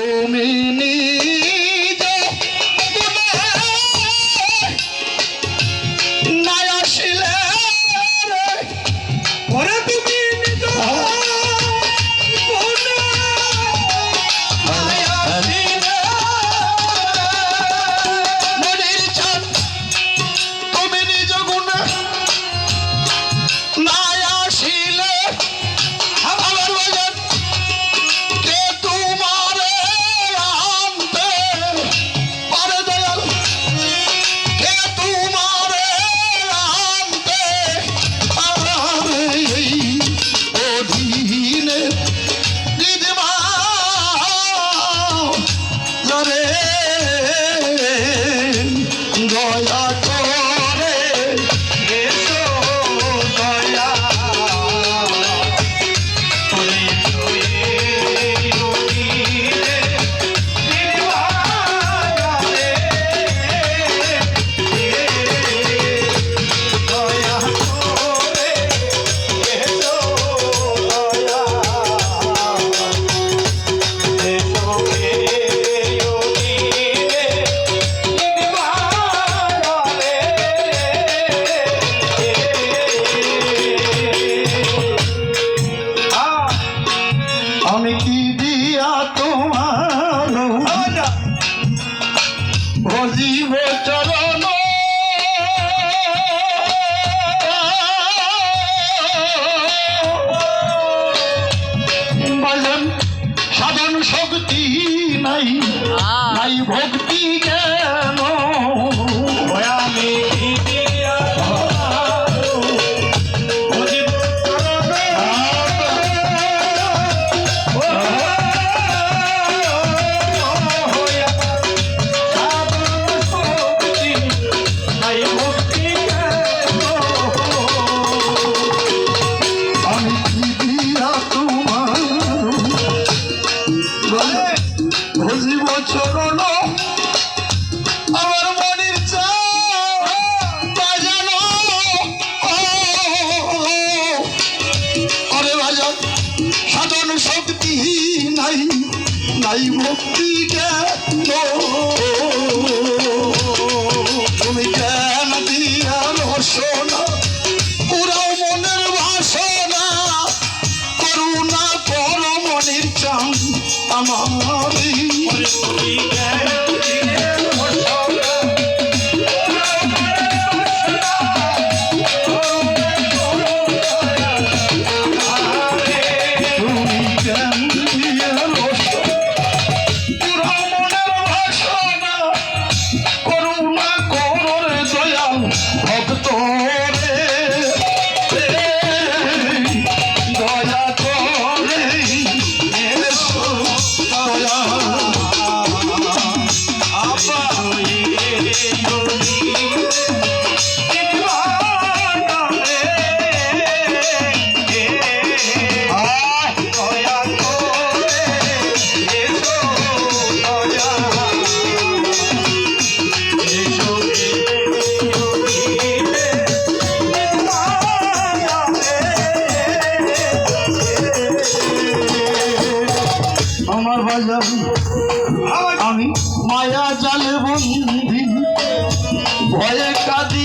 Oh, me. ভজিব we got. বন্দি ভয়ে কাঁদি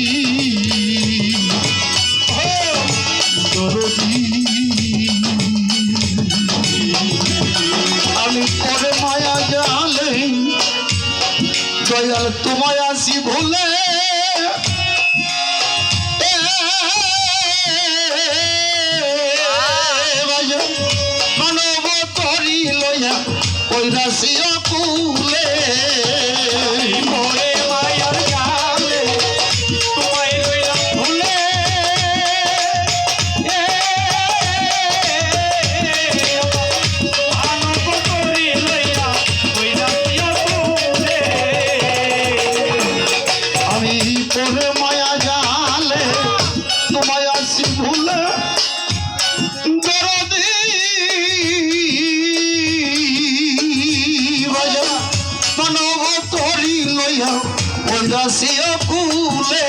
ওই রাশিয়া তরি লইয়া ওই রাশিয়া কুলে